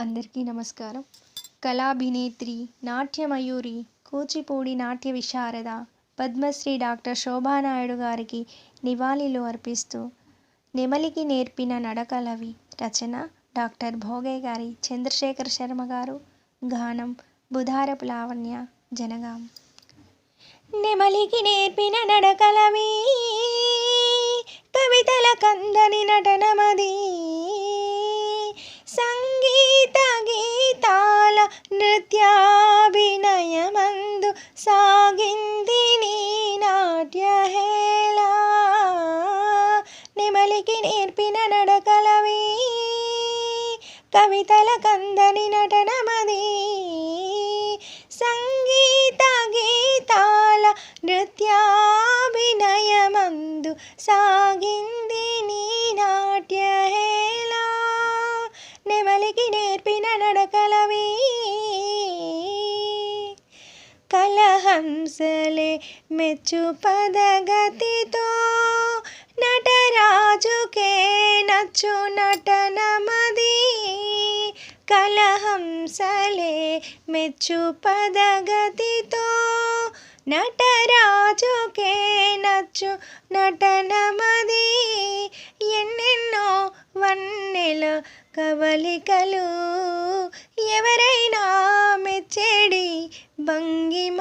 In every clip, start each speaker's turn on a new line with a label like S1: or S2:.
S1: అందరికీ నమస్కారం. కళాభినేత్రి నాట్యమయూరి కూచిపూడి నాట్య విశారద పద్మశ్రీ డాక్టర్ శోభానాయుడు గారికి నివాళిలు అర్పిస్తూ నెమలికి నేర్పిన నడకలవి రచన డాక్టర్ భోగే గారి చంద్రశేఖర్ శర్మ గారు. గానం బుధారపు లావణ్య జనగాం. నెమలికి నేర్పిన నడకలవి కవితల కందని నటనమది నృత్యాభినయమందు సాగింది నీ నాట్యహేళ నిమలికి నేర్పిన నడకలవి కవితల కందని నటనమది సంగీత గీతాల నృత్యాభినయమందు సాగింది నీ నాట్యహేళ నెమలికి నేర్పిన నడకలవి మెచ్చు పదగతితో నటరాజుకే నచ్చు నటనమది. కలహంసలే మెచ్చు పదగతితో నటరాజుకే నచ్చు నటనమది. ఎన్నెన్నో వన్నెల కవలికలు ఎవరైనా మెచ్చడి భంగిమ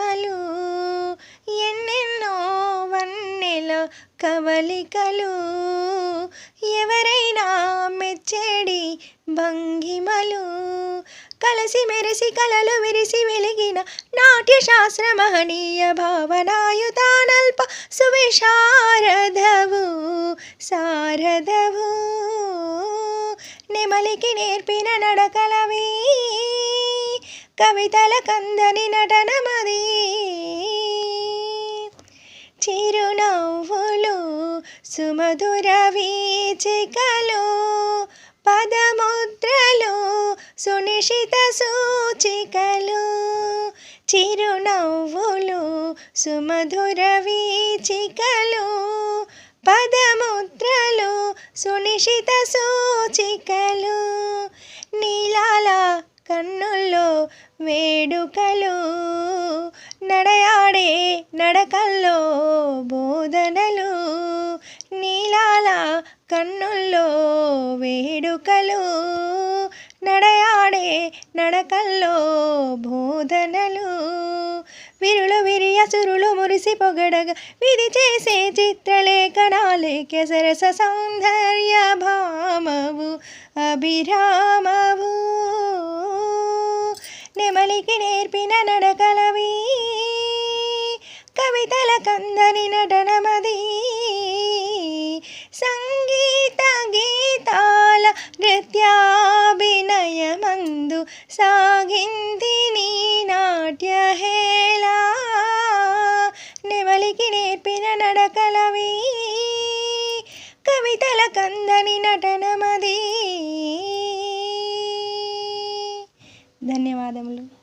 S1: కవలికలు ఎవరైనా మెచ్చేడి భంగిమలు. కలసి మెరిసి కలలు విరిసి వెలిగిన నాట్య శాస్త్ర మహనీయ భావనాయుతానల్ప సువిశారదవు సారదవు నెమలికి నేర్పిన నడకలవి కవితల కందని నటనమది. చిరునవ్వులు సుమధుర వీచికలు పదముద్రలు సునిశిత సూచికలు. చిరునవ్వులు సుమధుర వీచికలు పదముద్రలు సునిశిత సూచికలు. నీలాల కన్నుల్లో వేడుకలు నడయాడే నడకల్లో బోధనలు. కన్నుల్లో వేడుకలు నడయాడే నడకల్లో బోధనలు. విరులు విరియసురులు మురిసి పొగడగ విధి చేసే చిత్రలేఖనాలే కెసరస సౌందర్య భామవు అభిరామవు. నెమలికి నేర్పిన నడకలవి కవితల కందని నటనమది. హిందీనీ నీ నాట్యహేళ నెమలికి నేర్పిన నడకలవి. కవితల కందని నటనమది. ధన్యవాదములు.